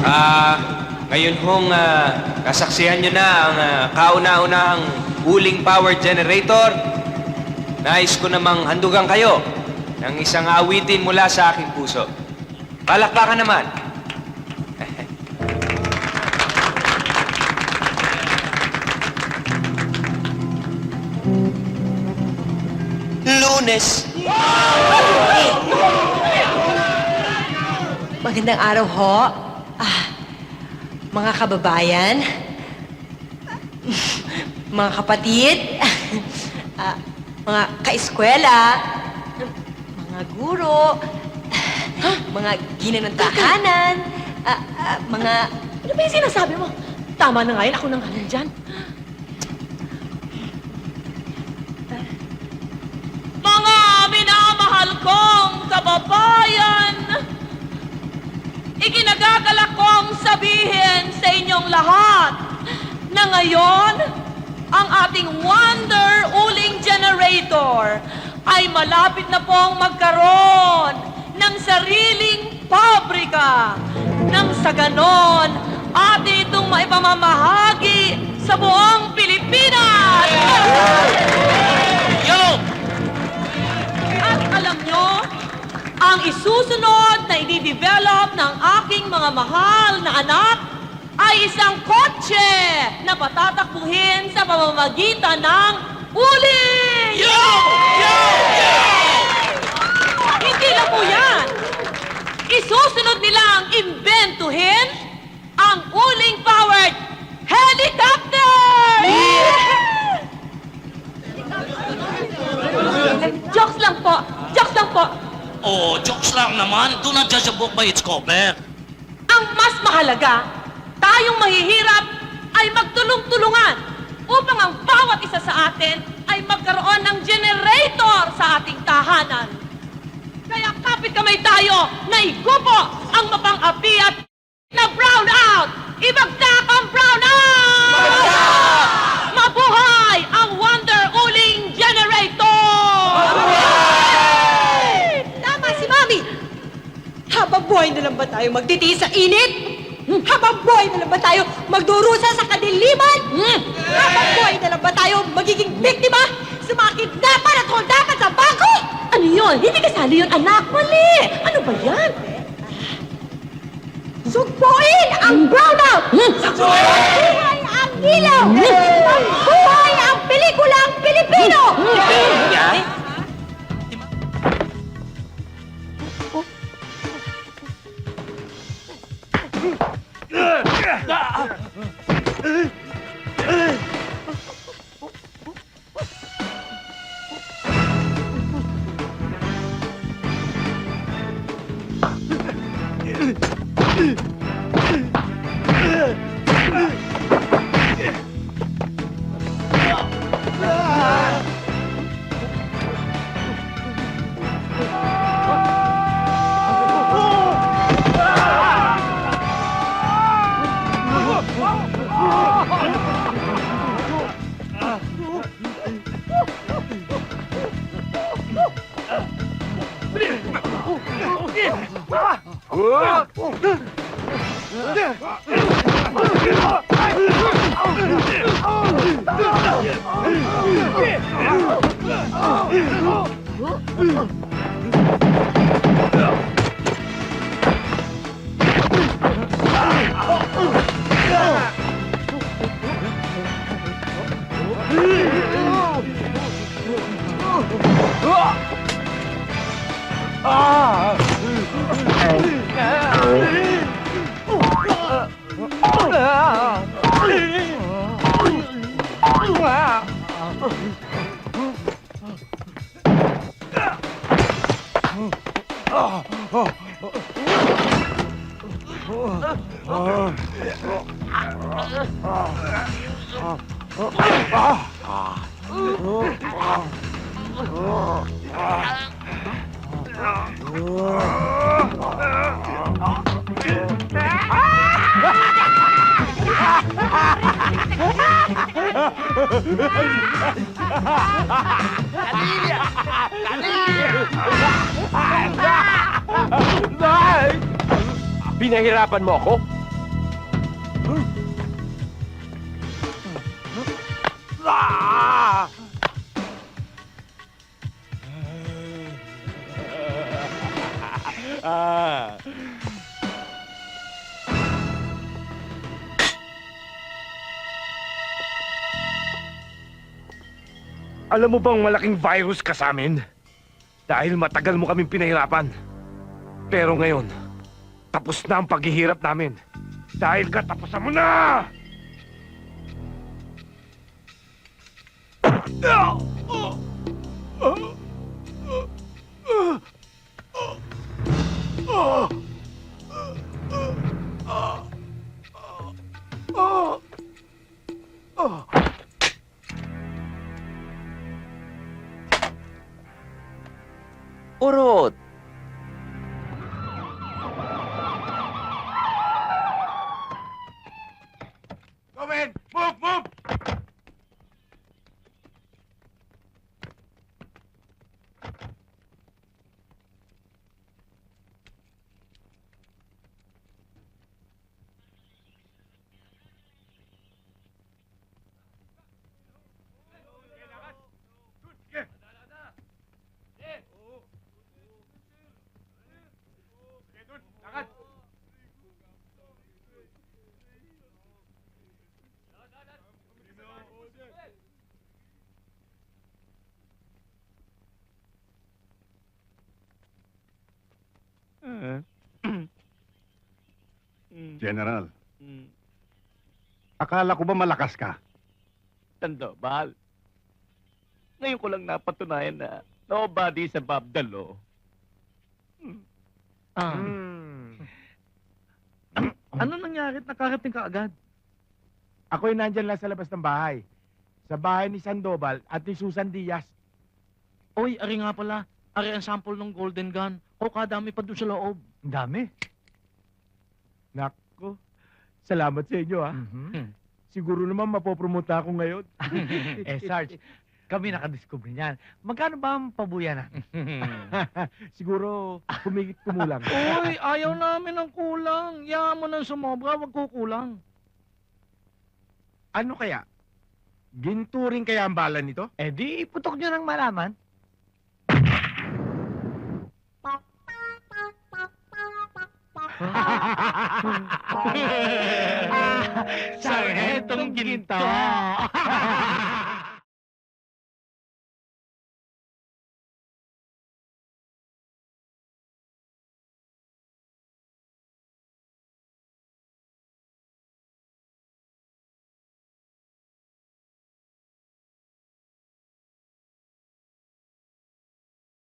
Ah, ngayon hong ah, kasaksihan nyo na ang ah, kauna-unahang uling power generator. Nais ko namang handugan kayo ng isang awitin mula sa aking puso. Palakpakan naman. Lunes. Magandang araw ho. Mga kababayan, mga kapatid, ah, mga kaeskwela, mga guro, mga ginanong tahanan, ah, ah, mga... Ano ba yung sinasabi mo? Tama na nga yun, ako na nga nandyan. Mga minamahal kong kababayan, ikinagagalak kong sabihin sa inyong lahat na ngayon, ang ating Wonder Uling Generator ay malapit na pong magkaroon ng sariling pabrika. Nang sa ganon, atin itong maipamamahagi sa buong Pilipinas! Yo! At alam nyo, ang isusunod na i-develop ng aking mga mahal na anak ay isang kotse na patatakbuhin sa pamamagitan ng uling! Yo! Yo! Yo! Hindi lang po yan. Isusunod nila ang imbentuhin ang uling-powered helicopter! Jokes lang po. Jokes lang po. Oh, jokes lang naman. Do not judge a book by its cover. Ang mas mahalaga, tayong mahihirap ay magtulong-tulungan upang ang bawat isa sa atin ay magkaroon ng generator sa ating tahanan. Kaya kapit kamay tayo na igupo ang mapang-api at na brown out! Ibagsak ang brown out! Mabuhay ang Wonder Uling Generator! Tama si Mami! Habang buhay na lang ba tayo magtitiis sa init? Habang buhay na lang ba tayo magdurusa sa kadiliman? Habang buhay na lang ba tayo magiging biktima sa mga kidnapan at holdapan sa bangko? Ano yun? Hindi kasali yun, anak. Mali! Ano ba yan? Sugpuin ang brownout! Magbuhay ang Ah! ah. 아, Pinahirapan mo ako? Alam mo bang malaking virus ka sa amin? Dahil matagal mo kaming pinahirapan. Pero ngayon, tapos na ang paghihirap namin. Dahil katapusan mo na! おろ General, akala ko ba malakas ka? Sandoval. Ngayon ko lang napatunayan na nobody sa Bob Dalo. Ah. Ano nangyari at nakarating ka agad? Ako'y nandyan lang sa labas ng bahay. Sa bahay ni Sandoval at ni Susan Diaz. Oy, ari nga pala. Ari ang sample ng golden gun. O kadami pa doon sa loob. Ang dami. Salamat sa inyo ha. Siguro naman mapopromote ako ngayon. eh, Sarge, kami nakadiscover niyan. Magkano ba ang pabuya na? Siguro, kumigit kumulang. Oy, ayaw namin ng kulang. Yaman mo ng sumobra, wag kukulang. ano kaya? Ginturing kaya ang bala nito? Eh di, putok nyo nang malaman. 장해 똥긴다.